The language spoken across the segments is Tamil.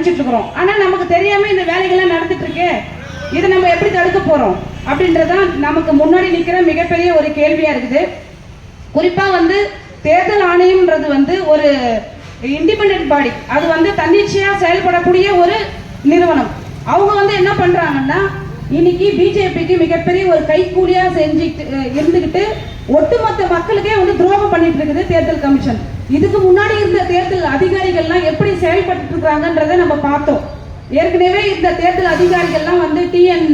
நினைச்சிட்டு இருக்கிறோம். ஆனால் நமக்கு தெரியாம இந்த வேலைகள்லாம் நடந்துட்டு இருக்கு. இதை நம்ம எப்படி தடுக்க போறோம்? அப்படின்றதான் நமக்கு முன்னாடி நிற்கிற மிகப்பெரிய ஒரு கேள்வியா இருக்குது. குறிப்பாக வந்து தேர்தல் ஆணையம்ன்றது வந்து ஒரு இண்டிபெண்ட் பாடி அது வந்து தன்னிச்சையாக செயல்படக்கூடிய ஒரு நிறுவனம். அவங்க வந்து என்ன பண்ணுறாங்கன்னா இன்னைக்கு பிஜேபிக்கு மிகப்பெரிய ஒரு கைக்கூலியாக செஞ்சுட்டு இருந்துக்கிட்டு ஒட்டுமொத்த மக்களுக்கே வந்து துரோகம் பண்ணிட்டு இருக்குது தேர்தல் கமிஷன். இதுக்கு முன்னாடி இருந்த தேர்தல் அதிகாரிகள்லாம் எப்படி செயல்பட்டு இருக்காங்கன்றத நம்ம பார்த்தோம். ஏற்கனவே இந்த தேர்தல் அதிகாரிகள்லாம் வந்து டிஎன்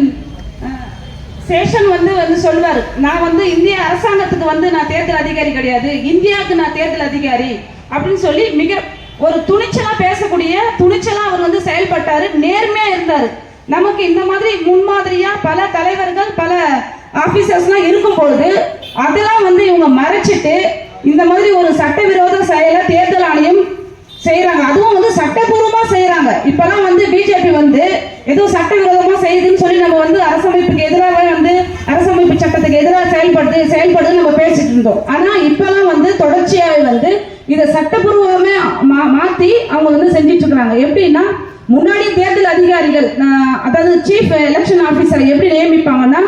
சேஷன் வந்து வந்து சொல்லுவார் நான் வந்து இந்திய அரசாங்கத்துக்கு வந்து நான் தேர்தல் அதிகாரி கிடையாது. இந்தியாவுக்கு நான் தேர்தல் அதிகாரி. அப்படின்னு சொல்லி மிக ஒரு துணிச்சலா பேசக்கூடிய துணிச்சலா அவர் வந்து செயல்பட்டாரு நேர்மையா இருந்தாரு. நமக்கு இந்த மாதிரி முன்மாதிரியா பல தலைவர்கள் பல ஆபீசர்ஸ்லாம் இருக்கும் பொழுது அதெல்லாம் வந்து இவங்க மறைச்சிட்டு இந்த மாதிரி ஒரு சட்டவிரோத செயலை தேர்தல் ஆணையம் செய்யறாங்க அதுவும் வந்து சட்டபூர்வமா செய்யறாங்க இப்பெல்லாம் வந்து பிஜேபி வந்து ஏதோ சட்டவிரோதமா செய்யுதுன்னு சொல்லி நம்ம வந்து அரசமைப்புக்கு எதிராக வந்து அரசமைப்பு சட்டத்துக்கு எதிராக செயல்படுது செயல்படுது நம்ம பேசிட்டு இருந்தோம். ஆனா இப்பெல்லாம் வந்து தொடர்ச்சியாவே வந்து இதை சட்டபூர்வமே மா- மாத்தி அவங்க வந்து செஞ்சிட்டு இருக்கிறாங்க. எப்படின்னா முன்னாடி தேர்தல் அதிகாரிகள் அதாவது சீஃப் எலெக்ஷன் ஆபீசரை எப்படி நியமிப்பாங்கன்னா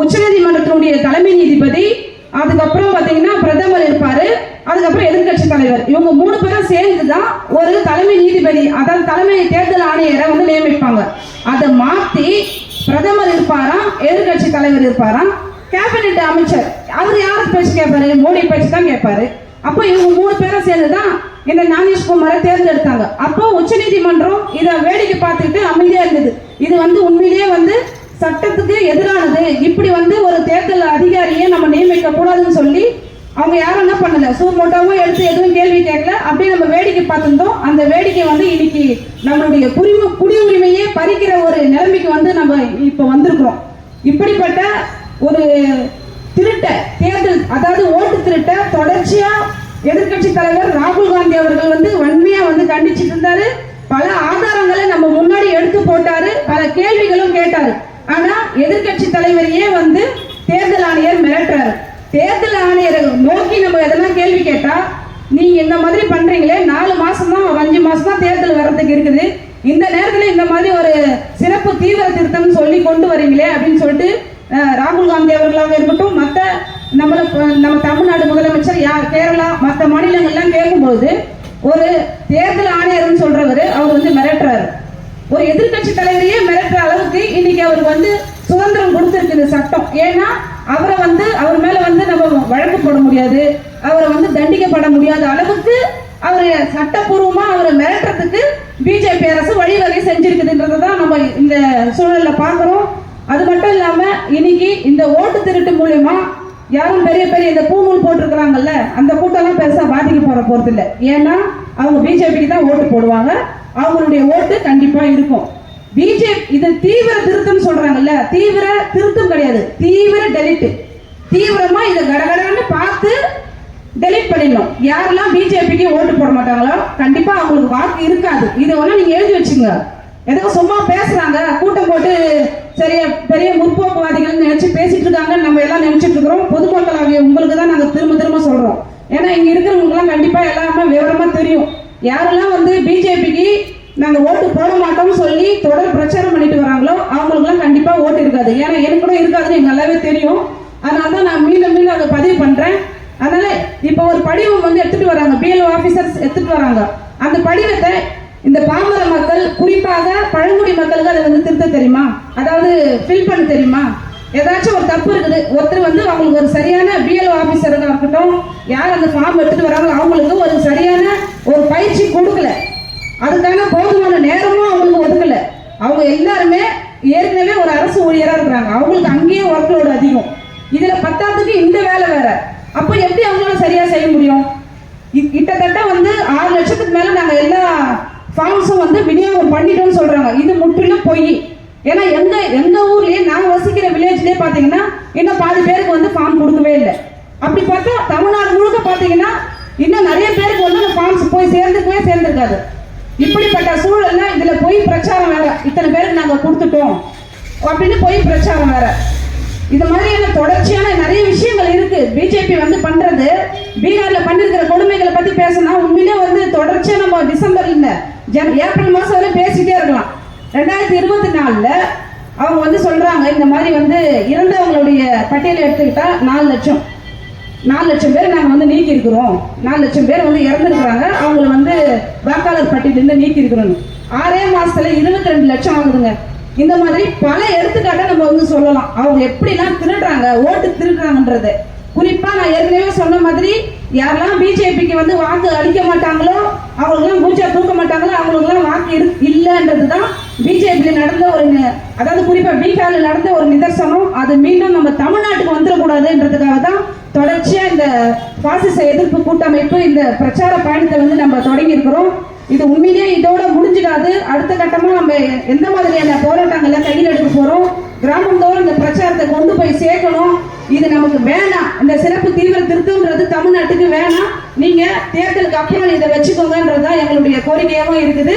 உச்சநீதிமன்றத்தினுடைய தலைமை நீதிபதி அதுக்கப்புறம் பாத்தீங்கன்னா பிரதமர் இருப்பாரு. அதுக்கப்புறம் எதிர்க்கட்சி தலைவர். இவங்க மூணு பேரும் சேர்ந்து தான் ஒரு தலைமை நீதிபதி அதாவது தலைமை தேர்தல் ஆணையரை வந்து நியமிப்பாங்க. அதை மாத்தி பிரதமர் இருப்பாராம் எதிர்க்கட்சி தலைவர் இருப்பாராம். கேபினெட் அமைச்சர் அவர் யார் பேச்சு கேட்பாரு? மோடி பேச்சு தான் கேட்பாரு. அப்போ இவங்க மூணு பேரும் சேர்ந்து தான் இந்த ஞானேஷ்குமாரை தேர்ந்தெடுத்தாங்க. அப்போ உச்சநீதிமன்றம் இதை வேடிக்கை பார்த்துக்கிட்டு அமைதியா இருந்தது. இது வந்து உண்மையிலேயே வந்து சட்டத்துக்கு எதிரானது. இப்படி வந்து ஒரு தேர்தல் அதிகாரியை நம்ம நியமிக்க கூடாதுன்னு சொல்லி அவங்க யாரும் என்ன பண்ணல? சூமோட்டாவும் எடுத்து எதுவும் கேள்வி கேட்கல. அப்படியே நம்ம வேடிக்கை பார்த்துருந்தோம். அந்த வேடிக்கை வந்து இன்னைக்கு நம்மளுடைய குடிம குடியுரிமையே பறிக்கிற ஒரு நிலைமைக்கு வந்து நம்ம இப்போ வந்திருக்கிறோம். இப்படிப்பட்ட ஒரு திருட்ட தேர்தல் அதாவது ஓட்டு திருட்ட தொடர்ச்சியா எதிர்க்கட்சி தலைவர் ராகுல் காந்தி அவர்கள் வந்து வன்மையா வந்து கண்டிச்சிட்டு இருந்தாரு. பல ஆதாரங்களை நம்ம முன்னாடி எடுத்து போட்டாரு. பல கேள்விகளும் கேட்டாரு. ஆனா எதிர்க்கட்சி தலைவரையே வந்து தேர்தல் ஆணையர் மிரட்டுறாரு? தேர்தல் ஆணையரை நோக்கி நம்ம எதனா கேள்வி கேட்டா நீங்க இந்த மாதிரி பண்றீங்களே நாலு மாசம் தான் அஞ்சு மாசம் தான் தேர்தல் வர்றதுக்கு இருக்குது. இந்த நேரத்துல இந்த மாதிரி ஒரு சிறப்பு தீவிர திருத்தம் சொல்லி கொண்டு வரீங்களே அப்படின்னு சொல்லிட்டு ராகுல் காந்தி அவர்களாக இருக்கட்டும் மற்ற நம்மள நம்ம தமிழ்நாடு முதலமைச்சர் யார் கேரளா மற்ற மாநிலங்கள்லாம் கேட்கும்போது ஒரு தேர்தல் ஆணையர்னு சொல்றவர் அவர் வந்து மிரட்டுறாரு. ஒரு எதிர்க்கட்சி தலைவரையே அவருக்கு வந்து சுதந்திரம் கொடுத்திருக்குது சட்டம். ஏன்னா அவரை வந்து அவர் மேல வந்து நம்ம வழக்கு போட முடியாது. அவரை வந்து தண்டிக்கப்பட முடியாத அளவுக்கு அவரை சட்டப்பூர்வமா அவரை மிரட்டுறதுக்கு பிஜேபி அரசு வழிவகை செஞ்சிருக்குதுன்றதை தான் நம்ம இந்த சூழல்ல பாக்குறோம் அது மட்டும் இல்லாம இன்னைக்கு இந்த ஓட்டு திருட்டு மூலியமா யாரும் பெரிய பெரிய இந்த பூநூல் போட்டிருக்கிறாங்கல்ல அந்த கூட்டம்லாம் பெருசா பாதிக்க போற போறது இல்லை ஏன்னா அவங்க பிஜேபிக்கு தான் ஓட்டு போடுவாங்க. அவங்களுடைய ஓட்டு கண்டிப்பா இருக்கும். பிஜேபி இது தீவிர திருத்தம் சொல்றாங்கல்ல தீவிர திருத்தம் கிடையாது. தீவிர டெலிட் தீவிரமா இதை கடகடன்னு பார்த்து டெலிட் பண்ணிடணும். யாரெல்லாம் பிஜேபிக்கு ஓட்டு போட மாட்டாங்களோ கண்டிப்பா அவங்களுக்கு வாக்கு இருக்காது. இதை வேணா நீங்க எழுதி வச்சுங்க. ஏதோ சும்மா பேசுறாங்க கூட்டம் போட்டு சரிய பெரிய முற்போக்குவாதிகள் நினைச்சு பேசிட்டு இருக்காங்கன்னு நம்ம எல்லாம் நினைச்சிட்டு இருக்கிறோம். பொதுமக்கள் ஆகிய உங்களுக்கு தான் நாங்க திரும்ப திரும்ப சொல்றோம். ஏன்னா இங்க இருக்கிறவங்க கண்டிப்பா எல்லாமே விவரமா தெரியும். யாரெல்லாம் வந்து பிஜேபிக்கு நாங்க ஓட்டு போட மாட்டோம்னு சொல்லி தொடர் பிரச்சாரம் பண்ணிட்டு வராங்களோ அவங்களுக்குலாம் கண்டிப்பாக ஓட்டு இருக்காது. ஏன்னா எனக்கு கூட இருக்காதுன்னு எனக்கு நல்லாவே தெரியும். அதனால தான் நான் மீண்டும் மீண்டும் அதை பதிவு பண்ணுறேன் அதனால இப்போ ஒரு படிவம் வந்து எடுத்துட்டு வராங்க. பிஎல்ஓ ஆஃபீஸர்ஸ் எடுத்துட்டு வராங்க. அந்த படிவத்தை இந்த பாமர மக்கள் குறிப்பாக பழங்குடி மக்களுக்கு அதை வந்து திருத்த தெரியுமா? அதாவது ஃபில் பண்ண தெரியுமா? ஏதாச்சும் ஒரு தப்பு இருக்குது. ஒருத்தர் வந்து அவங்களுக்கு ஒரு சரியான பிஎல்ஓ ஆபீசராக இருக்கட்டும் யார் அந்த ஃபார்ம் எடுத்துட்டு வராங்களோ அவங்களுக்கு ஒரு சரியான ஒரு பயிற்சி கொடுக்கல. அதுக்கான போதுமான நேரமும் அவங்களுக்கு ஒதுக்கலை. அவங்க எல்லாருமே ஏற்கனவே ஒரு அரசு ஊழியராக இருக்கிறாங்க. அவங்களுக்கு அங்கேயே ஒர்க் லோடு அதிகம். இதில் பத்தாவதுக்கு இந்த வேலை வேற. அப்போ எப்படி அவங்களால சரியாக செய்ய முடியும்? இ- கிட்டத்தட்ட வந்து ஆறு லட்சத்துக்கு மேலே நாங்கள் எல்லா ஃபார்ம்ஸும் வந்து விநியோகம் பண்ணிட்டோம்னு சொல்கிறாங்க இது முற்றிலும் பொய். ஏன்னா எங்க எங்க ஊர்லயே நாங்க வசிக்கிற வில்லேஜ்லயே பாத்தீங்கன்னா இன்னும் பாதி பேருக்கு வந்து ஃபார்ம் கொடுக்கவே இல்லை. அப்படி பார்த்தா தமிழ்நாடு முழுக்க பாத்தீங்கன்னா இன்னும் நிறைய பேருக்கு வந்து அந்த ஃபார்ம்ஸ் போய் சேர்ந்துக்கவே சேர்ந்துருக்காது. இப்படிப்பட்ட சூழல்ல இதுல போய் பிரச்சாரம் வேற நாங்கள் கொடுத்துட்டோம் அப்படின்னு போய் பிரச்சாரம் வேற. இது மாதிரியான தொடர்ச்சியான நிறைய விஷயங்கள் இருக்கு. பிஜேபி வந்து பண்றது பீகார்ல பண்ணிருக்கிற கொடுமைகளை பத்தி பேசினா உண்மையிலே வந்து தொடர்ச்சியா நம்ம டிசம்பர் இந்த ஏப்ரல் மாதம் வரை பேசிட்டே இருக்கலாம். ரெண்டாயிரத்தி இருபத்தி நாலுல அவங்க வந்து சொல்கிறாங்க இந்த மாதிரி வந்து இறந்தவங்களுடைய பட்டியலை எடுத்துக்கிட்டா நாலு லட்சம். நாலு லட்சம் பேர் நாங்கள் வந்து நீக்கி இருக்கிறோம் நாலு லட்சம் பேர் வந்து இறந்துருக்குறாங்க. அவங்கள வந்து வாக்காளர் பட்டியலிருந்து நீக்கி இருக்கிறோம் ஆறே மாசத்துல இருபத்தி ரெண்டு லட்சம் ஆகுதுங்க. இந்த மாதிரி பல எடுத்துக்காட்டை நம்ம வந்து சொல்லலாம். அவங்க எப்படிலாம் திருடுறாங்க ஓட்டு திருடுறாங்கன்றது. குறிப்பா நான் ஏற்கனவே சொன்ன மாதிரி யாரெல்லாம் பிஜேபிக்கு வந்து வாக்கு அளிக்க மாட்டாங்களோ அவங்களுக்குலாம் பூஜா தூக்க மாட்டாங்களோ அவங்களுக்குலாம் வாக்கு இரு இல்லைன்றது தான் பிஜேபியில் நடந்த ஒரு அதாவது குறிப்பா பீகாரில் நடந்த ஒரு நிதர்சனம். அது மீண்டும் நம்ம தமிழ்நாட்டுக்கு வந்துடக்கூடாதுன்றதுக்காக தான் தொடர்ச்சியா இந்த பாசிச எதிர்ப்பு கூட்டமைப்பு இந்த பிரச்சார பயணத்தை வந்து நம்ம தொடங்கி இருக்கிறோம் இது உண்மையிலேயே இதோட முடிஞ்சிடாது அடுத்த கட்டமா நம்ம எந்த மாதிரியான போராட்டங்களை கையில் எடுக்க போறோம்? கிராமந்தோறும் இந்த பிரச்சாரத்தை கொண்டு போய் சேர்க்கணும். இது நமக்கு வேணாம். இந்த சிறப்பு தீவிர திருத்தம்ன்றது தமிழ்நாட்டுக்கு வேணாம். நீங்க தேர்தலுக்கு அப்புறம் இதை வச்சுக்கோங்கன்றது தான் எங்களுடைய கோரிக்கையாகவும் இருக்குது.